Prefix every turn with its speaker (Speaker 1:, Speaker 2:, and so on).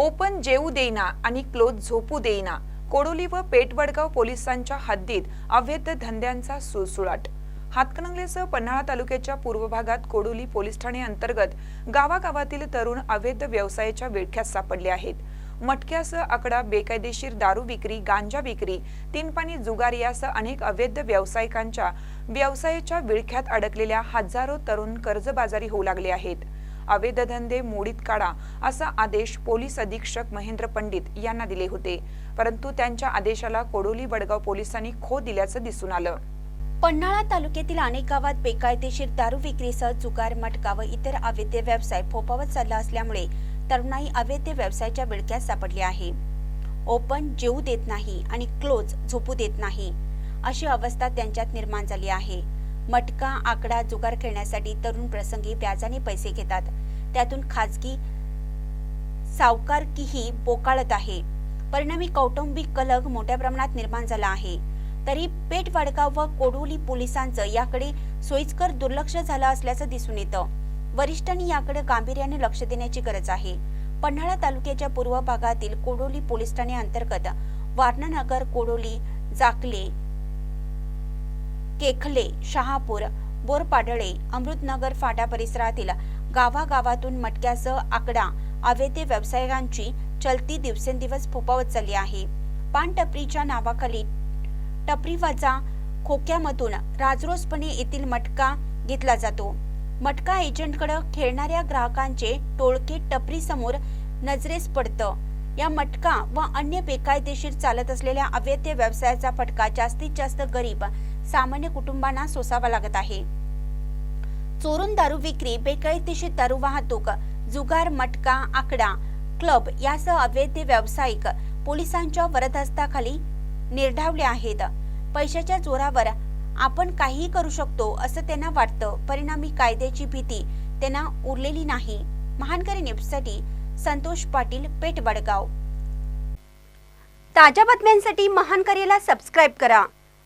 Speaker 1: Open जेऊ देईना आणि close झोपू देईना. कोडोली व पेटवडगाव पोलिसांच्या हद्दीत अवैध धंद्यांचा सुळसुळाट. हातकणंगलेसह पन्हाळा तालुक्याच्या पूर्व भागात कोडोली पोलीस ठाणे अंतर्गत गावागावातील तरुण अवैध व्यवसायाच्या विळख्यात सापडले आहेत. मटक्यासह आकडा बेकायदेशीर दारू विक्री गांजा विक्री तीनपाणी जुगार यासह अनेक अवैध व्यावसायिकांच्या व्यवसायाच्या विळख्यात अडकलेल्या हजारो तरुण कर्जबाजारी होऊ लागले आहेत. अवैध धंदे मोडीत काढा असा आदेश पोलीस अधीक्षक महेंद्र पंडित यांना दिले होते. परंतु त्यांच्या आदेशाला कोडोली वडगाव पोलिसांनी खो दिल्याचं दिसून आलं.
Speaker 2: पन्हाळा तालुक्यातील अनेक गावात बेकायदेशीर दारू विक्रीसह जुगार मटका व इतर अवैध व्यवसाय फोपावत चालला असल्यामुळे तरुणाई अवैध व्यवसायाच्या बिळक्यात सापडली आहे. ओपन जेऊ देत नाही आणि क्लोज झोपू देत नाही. अशी अवस्था त्यांच्यात निर्माण झाली आहे. मटका आकडा जुगार खेळण्यासाठी तरुण प्रसंगी व्याजाने पैसे घेतात. त्यातून खाजगी सावकारकीही बोकाळत आहे. परिणामी कौटुंबिक कलग मोठ्या प्रमाणात निर्माण झाला आहे. तरी पेठ वडगाव व कोडोली पोलिसांचं याकडे सोयीस्कर दुर्लक्ष झालं असल्याचं दिसून येतं. वरिष्ठांनी याकडे गांभीर्याने लक्ष देण्याची गरज आहे. पन्हाळा तालुक्याच्या पूर्व भागातील कोडोली पोलीस ठाणे अंतर्गत वारणानगर कोडोली जाकले केखले शहापूर बोरपाडळे अमृतनगर फाटा परिसरातील गावागावातून मटक्यासह आकडा अवैध व्यावसायिकांची चलती दिवसेंदिवस फोपावत चालली आहे. पानटपरीच्या नावाखाली टपरीवाजा खोक्यामधून राजरोसपणे येथील मटका घेतला जातो. मटका एजंटकडे खेळणाऱ्या ग्राहकांचे टोळके टपरीसमोर नजरेस पडतं. या मटका व अन्य बेकायदेशीर चालत असलेल्या अवैध व्यवसायाचा फटका जास्तीत जास्त गरीब सामान्य कुटुंबांना सोसावा लागत आहे. चोरून दारू विक्री बेकायदेशीर दारू वाहतूक जुगार मटका आकडा क्लब यासह अवैध व्यावसायिक पोलिसांच्या वरदहस्ताखाली निर्धावले आहेत. पैशाच्या जोरावर आपण काहीही करू शकतो असं त्यांना वाटतं. परिणामी कायद्याची भीती त्यांना उरलेली नाही. महानकरी न्यूजसाठी संतोष पाटील पेठ वडगाव ताज्या बातम्यांसाठी महानकरीला सबस्क्राईब करा.